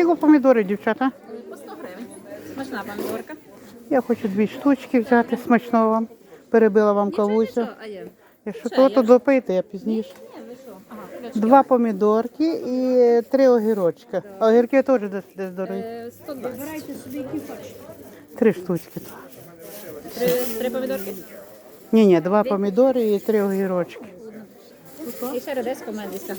Скільки помідори, дівчата? По 100 гривень. Смачна помідорка. Я хочу дві штучки взяти, смачного вам. Перебила вам кавуся. Якщо то, то допийте, я пізніше. Ні, ви що? Ага, Два помідорки і три огірочка. А Огірки теж десь, десь дорогі. Е, 120. Три штучки. Три, три помідорки. Ні, ні, два помідори і три огірочки. І ще в мене десь.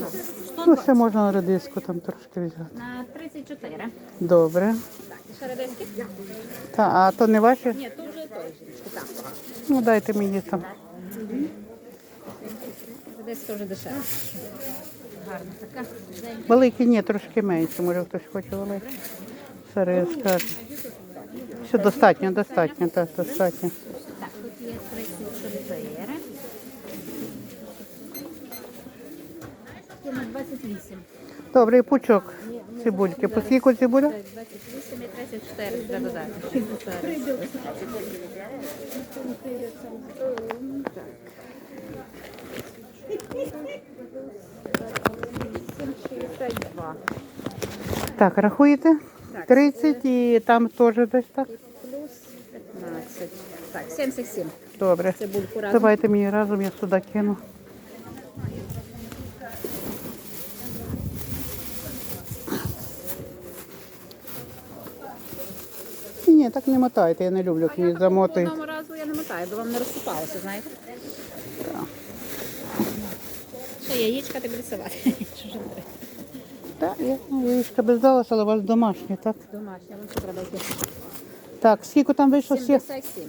Ну, ще можна редиску там трошки взяти. На 34. Добре. Так, і ще редиски? Та, а то не ваші? Ні, то вже той. Так. Ну дайте мені там. Редиска вже дешева. Гарна така. Великі ні, трошки менше, може хтось хоче великий. Зараз я скажу. Все достатньо, достатньо, так, достатньо. Так, тут є 34. На 28. Добре, пучок цибульки. По скільки цибуля? 28 і 34 треба додати. 60. Так, рахуєте? 30 і там теж десь так. Плюс 15. Так, 77. Добре. Цибульку разом. Давайте мені разом, я сюди кину. Ні, так не мотайте, я не люблю, її замотують. Одного разу я не мотаю, бо вам не розсипалося, знаєте? Що, яєчка сувати? Що ж не треба? Так, я ну, яєчка без здалася, але у вас домашні, так? Домашня, вам що треба йти? Так, скільки там вийшло? 77.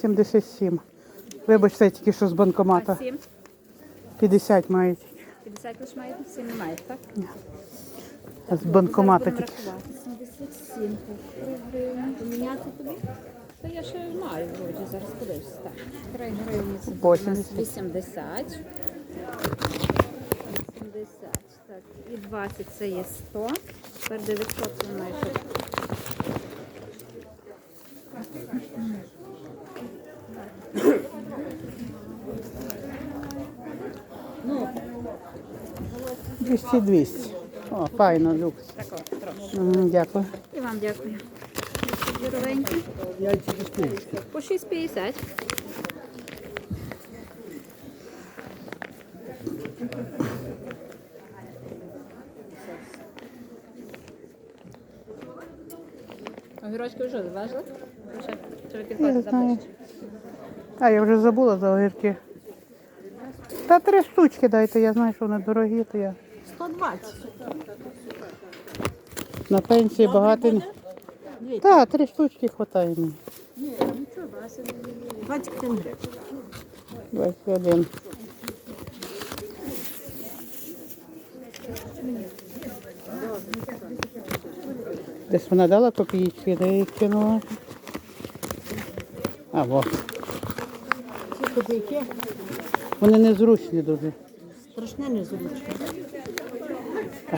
77. Вибачте, я тільки що з банкомата. 7. 50 мають. 50 лише маєте? 7 не маєте, так? А З банкомата тільки. 77 поміняти тобі? Та я ще маю вроді, зараз подивлюся. Так, 3 гривні це у нас 80. 80. 80, так, і 20 це є 100. Тепер 900 це майже. Ну, 200 200. О, файно, люкс. тако. М, Дякую. І вам дякую. Здоровенькі. По 6,50. Огірочки вже зважили? Чи, чи ви підходите знаю. А, я вже забула за огірки. Та три штучки дайте, я знаю, що вони дорогі, то я 120. На пенсії багато. Так, три штучки вистачає мені. 21 гривень. 21. Десь вона дала копійки, де я кинула. А, вот. Ці копійки Вони незручні дуже. страшне незручно.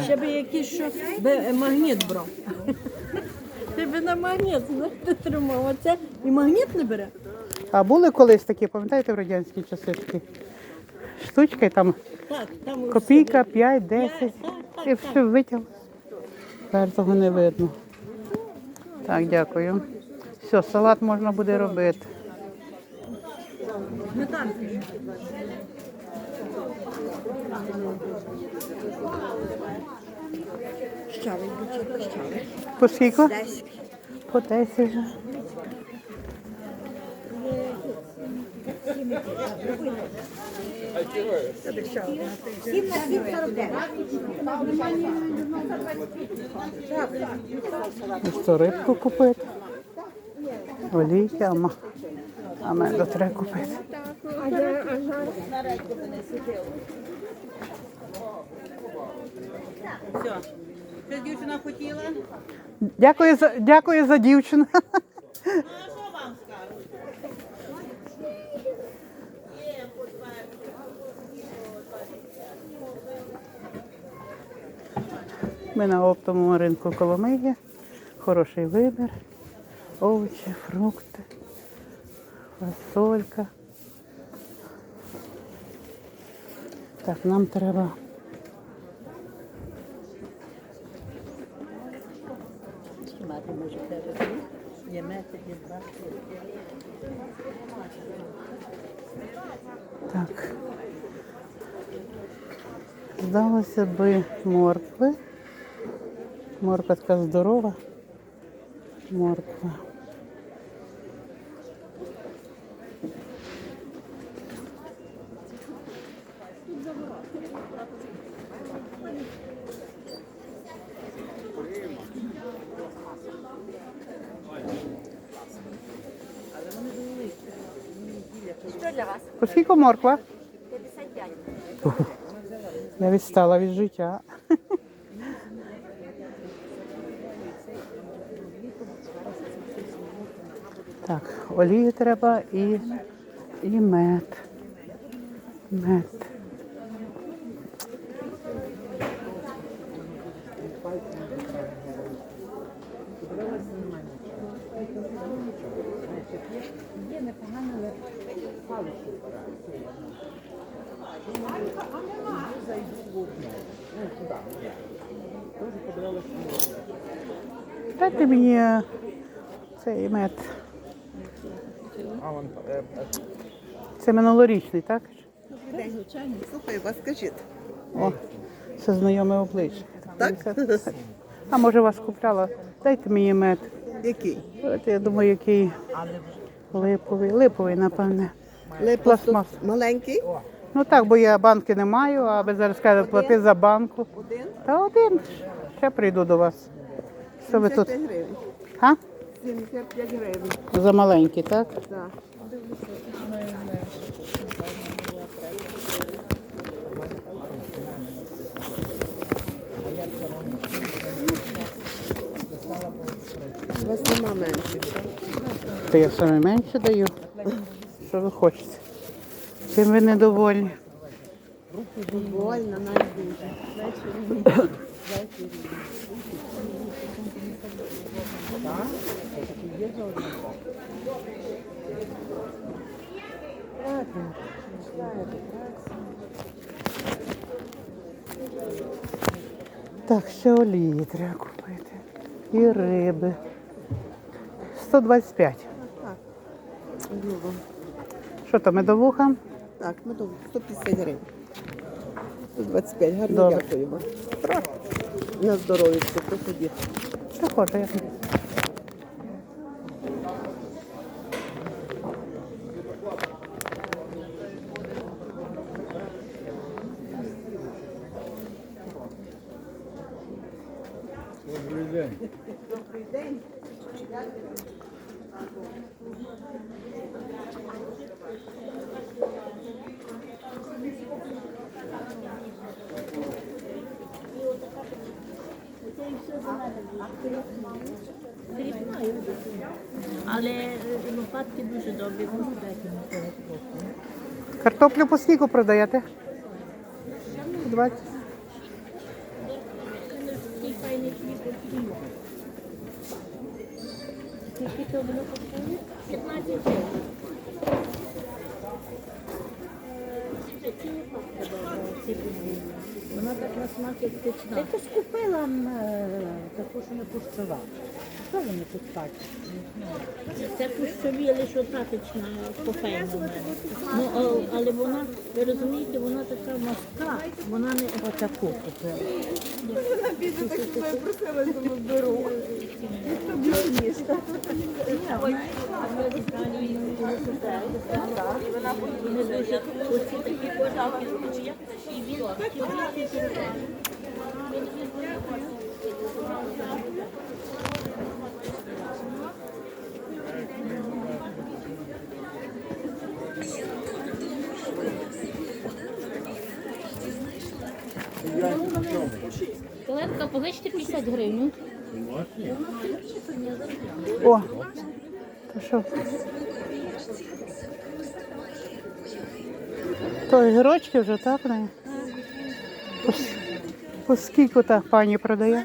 Ще би якийсь що би е, магніт брав. Ти би на магніт знаєте, тримав. Оце і магніт не бере. А були колись такі, пам'ятаєте, в радянські часи такі штучки, там Так, там копійка, 5, 10. Так, так, І все витяг. Тепер того не видно. Так, дякую. Все, салат можна буде робити. сметанки. Щавель, дівчатка, щавель. По скільки? Десять. По 10 вже. Ну що, рибку купити? Олійки, а, ма- а меду треба купити. Все. Що дівчина хотіла? Дякую за, дякую за дівчину. Ну, а що вам скажу? Ми на оптовому ринку Коломиї. Хороший вибір. Овочі, фрукти, фасолька. Так, нам треба. Так. Здалося би моркви. Морква така здорова. Морква. По скільки морква? 55. Я відстала від життя. Так, олію треба і, і мед. Мед. Дайте мені е, цей мед. Це минулорічний, так? Слухаю вас, скажіть. О, це знайоме обличчя. Так? А може вас купляла? Дайте мені мед. Який? От я думаю, який липовий. Липовий, напевне. Пластмас. маленький. Ну так, бо я банки не маю, а ви зараз кажете, плати за банку. Один. Та один. Ще прийду до вас. Що ви тут? 75 гривень. А? 75 гривень. За маленький, так? Так. У вас нема менше. То я саме менше даю. Що ви хочете? Чим ви недовольні? Больно, навіть дуже. Так, ще олії треба купити. І риби. 125. Так. Що там, медовуха? Так, то 150 гривень. 125, гарно Добре. дякую вам. На здоров'я, проходіть. Що хоче, я. Але лопатки дуже добрі, можу дати на телефон. Картоплю по скільки продаєте? 20. 15 гривень. Вона так на смак як течна. Ти то скупила е, таку, що не кущова. Що вони тут бачать? Це кущові, лише одна течна кофейна. Ну, а- але вона, ви розумієте, вона така морська, вона не Отаку купила. не дуже оці такі кожаки, і він такі Коленка, позичте 50 гривень. О, то що? То огірочки вже так не? По, по скільки так пані продає?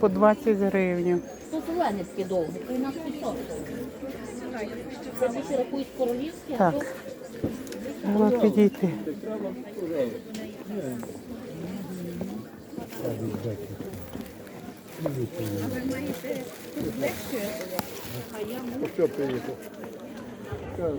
По 20 гривень. Це то у нас пісок. Це рахують королівські, а то Треба підійти. Там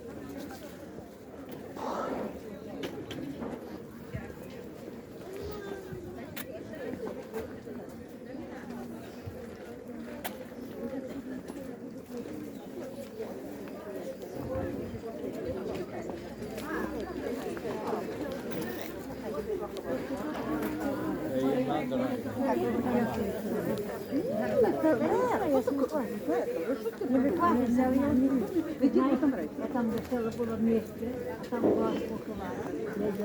весело було місце, а там вас поховали.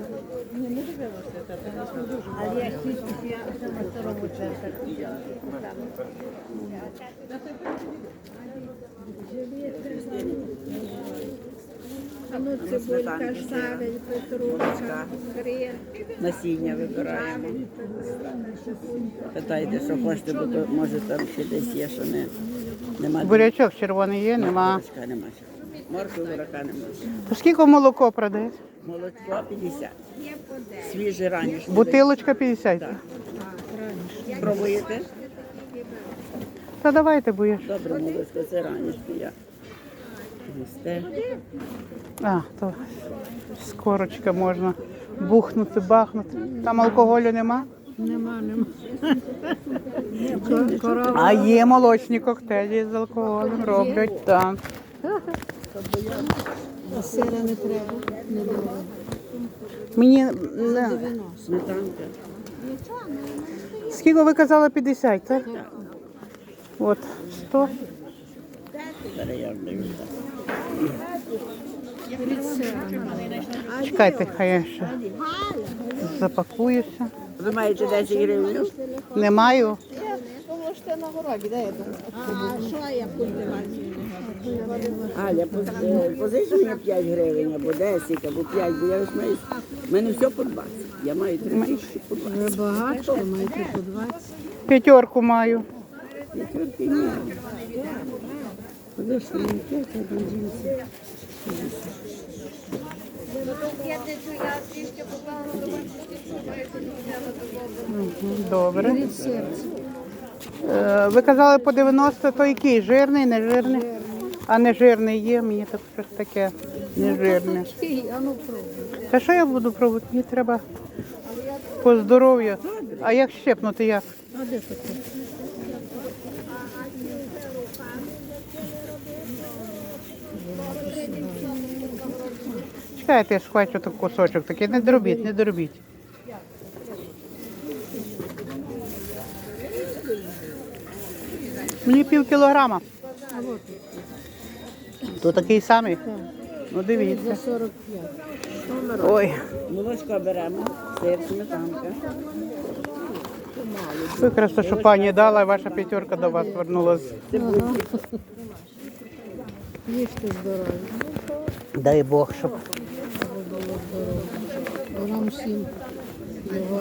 Ні, не дивилася, та нас не дуже. Але я тільки я на старому. А ну цибулька, шавель, петрушка, хрін. Насіння вибираємо. Питайте, що хочете, бо то, може там ще десь є, що не, нема. Бурячок червоний є, нема. Бурячка нема ще. Моркви бурака нема. То скільки молоко продаєш? Молочко 50. Свіже ранішнє. Бутилочка 50. Пробуєте? Та давайте, бо я. Добре, молочко, це ранішнє. Я. Їсте. А, то з корочка можна бухнути, бахнути. Там алкоголю нема? Нема, нема. А є молочні коктейлі з алкоголем роблять, так. Сира не треба. Не треба. Мені не... Сметанка. скільки ви казали 50, так? От 100. Зараз я дивлюся. Чекайте, хай я ще запакуюся. Ви маєте 10 гривень? Не маю. Аля, поз- е, позич мені 5 гривень, або 10, або 5, бо я ось маю, в мене все по 20. Я маю 3 тисячі по 20. Ви багато, маєте по 20. П'ятерку маю. П'ятерки ні. Подожди, мені 5, а там жінці. Добре. Е, Ви казали по 90, то який? Жирний, не жирний? А не жирний є, мені так щось таке не жирне. А ну пробуй. Та що я буду пробувати? Мені треба по здоров'ю. А як щепнути як? А де таке? Чекайте, я схвачу так кусочок такий. Не дробіть, не дробіть. Мені пів кілограма. То такий самий? Ну дивіться. 45. Ой, Молочко беремо, сир, сметанка. прекрасно, що пані дала, і ваша п'ятерка до вас вернулася. Їжте здоров'я. Дай Бог, щоб. Вам всім його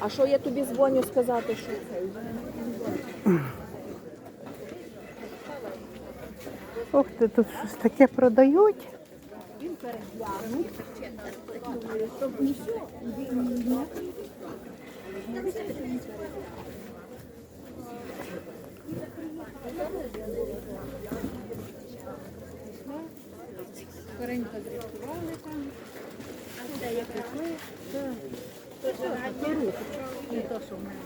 А що я тобі дзвоню сказати, що це? Ох ти, тут щось таке продають. Він переглянув. Скоренько зрятували там. А де я прийшли? Це рух. Не то, що в мене.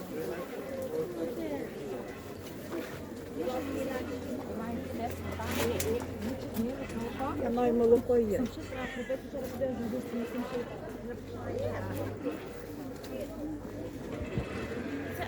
Воно і молоко є. Це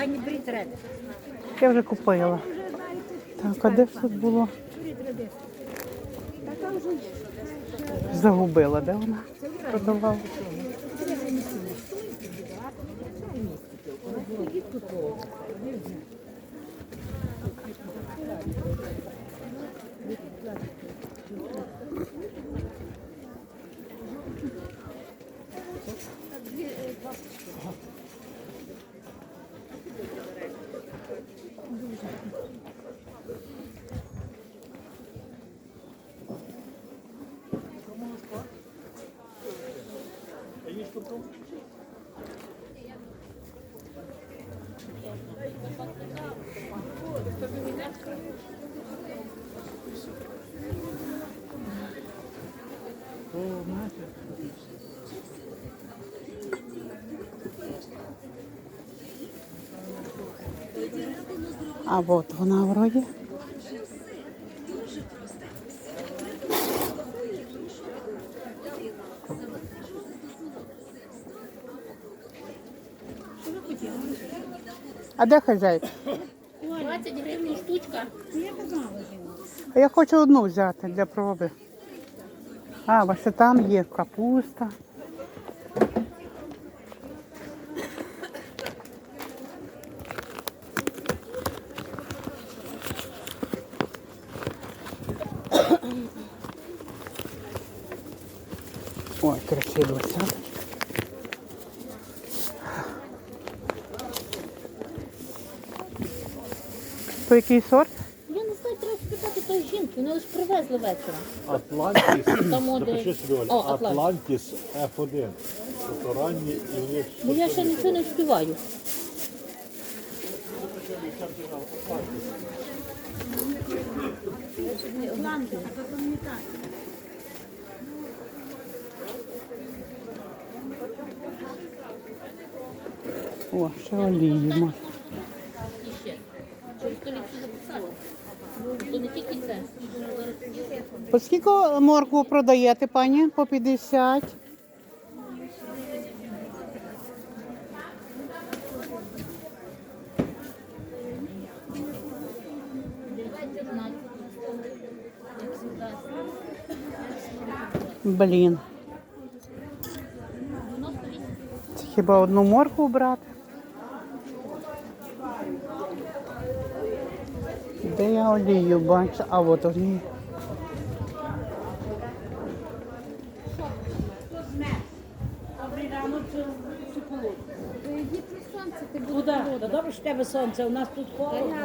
Пані Брітред. Я вже купила. Так, а де ж тут було? Загубила, де вона продавала? А от вона вроді. А де хазяйка? 20 гривень штучка. А я хочу одну взяти для проби. А, ваше там є капуста. Який сорт? Я не знаю, треба спитати тої жінки, вони лише привезли вечором. Атлантіс, Там запиши собі, Оля, О, Атлантіс. Атлантіс F1. Тобто ранні і вони Бо я ще нічого не співаю. О, ще олії можна. І ще. Через століття записали. То не тільки це. По скільки моркву продаєте, пані? По 50. Блін. Хіба одну моркву брати? Де я олію бачу? А от Куди? Та добре, що в тебе сонце, у нас тут холодно.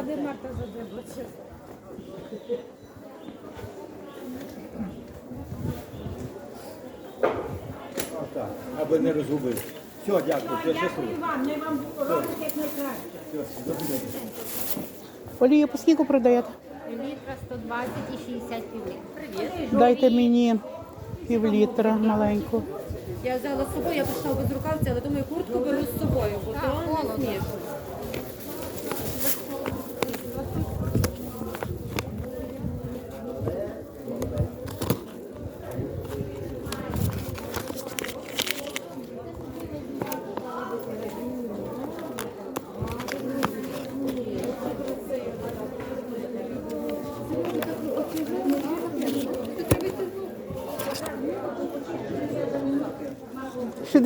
аби не розгубив. Все, дякую. Все, щасливо. Олію по скільки продаєте? Літра 120 і 60 півлітра. Привіт. Дайте мені пів літра маленьку. Я взяла з собою, я прийшла без рукавця, але думаю, куртку беру з собою, бо то не смішно. –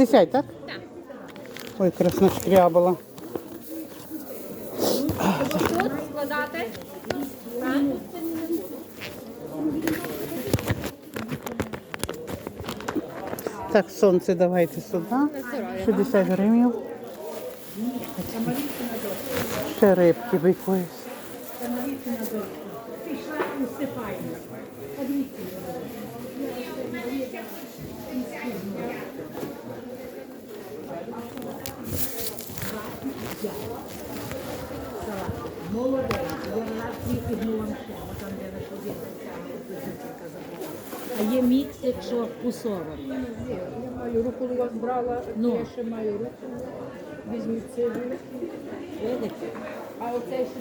60, так? Так. Ой, красношкрябала. Тут складати. Так, сонце давайте сюди. 60 гривень. Ще рибки якоїсь. А є мікс, якщо у 40. Я маю руку у вас брала, Ну. я ще маю руку. Візьміть. Видите? А оце ще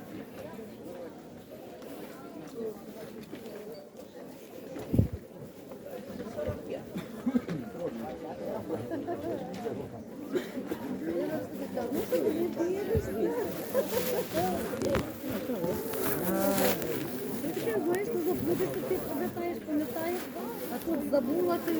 Знаєш, ти забудеш, ти пам'ятаєш, пам'ятаєш, а тут забула ти.